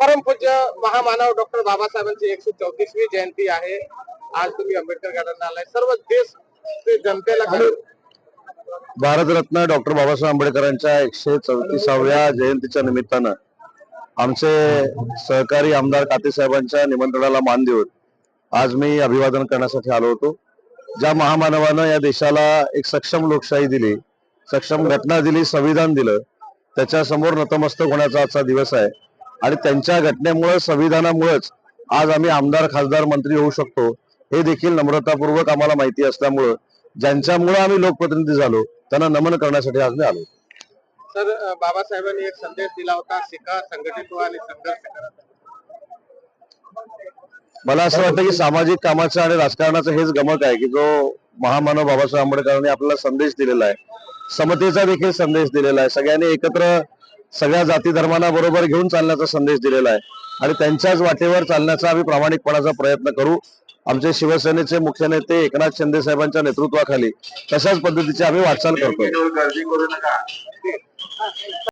परमपूज्य महामानव डॉक्टर बाबासाहेबांची एकशे चौतीसवी जयंती आहे. आज तुम्ही आंबेडकर गार्डनला आलाय. सर्व देश जनतेला भारतरत्न डॉक्टर बाबासाहेब आंबेडकरांच्या एकशे चौतीसाव्या जयंतीच्या निमित्तानं आमचे सहकारी आमदार काते साहेबांच्या निमंत्रणाला मान देऊन आज मी अभिवादन करण्यासाठी आलो होतो. ज्या महामानवानं या देशाला एक सक्षम लोकशाही दिली सक्षम घटना दिली संविधान दिलं त्याच्यासमोर नतमस्तक होण्याचा आजचा दिवस आहे. आणि त्यांच्या घटनेमुळे संविधानामुळेच आज आम्ही आमदार खासदार मंत्री होऊ शकतो हे देखील नम्रतापूर्वक आम्हाला माहिती असल्यामुळं ज्यांच्यामुळे आम्ही लोकप्रतिनिधी झालो त्यांना नमन करण्यासाठी आज मी आलो. अं, बाबासाहेबांनी एक संदेश दिला होता शिका संघटित व्हा आणि संघर्ष करा. मला असं वाटतं की सामाजिक कामाचं आणि राजकारणाचं हेच गमक आहे की जो महामानव बाबासाहेब आंबेडकरांनी आपल्याला संदेश दिलेला आहे समतेचा देखील संदेश दिलेला आहे. सगळ्यांनी एकत्र सगळ्या जाती धर्मांना बरोबर घेऊन चालण्याचा संदेश दिलेला आहे. आणि त्यांच्याच वाटेवर चालण्याचा आम्ही प्रामाणिकपणाचा प्रयत्न करू. आमचे शिवसेनेचे मुख्य नेते एकनाथ शिंदे साहेबांच्या नेतृत्वाखाली तशाच पद्धतीची आम्ही वाटचाल करतो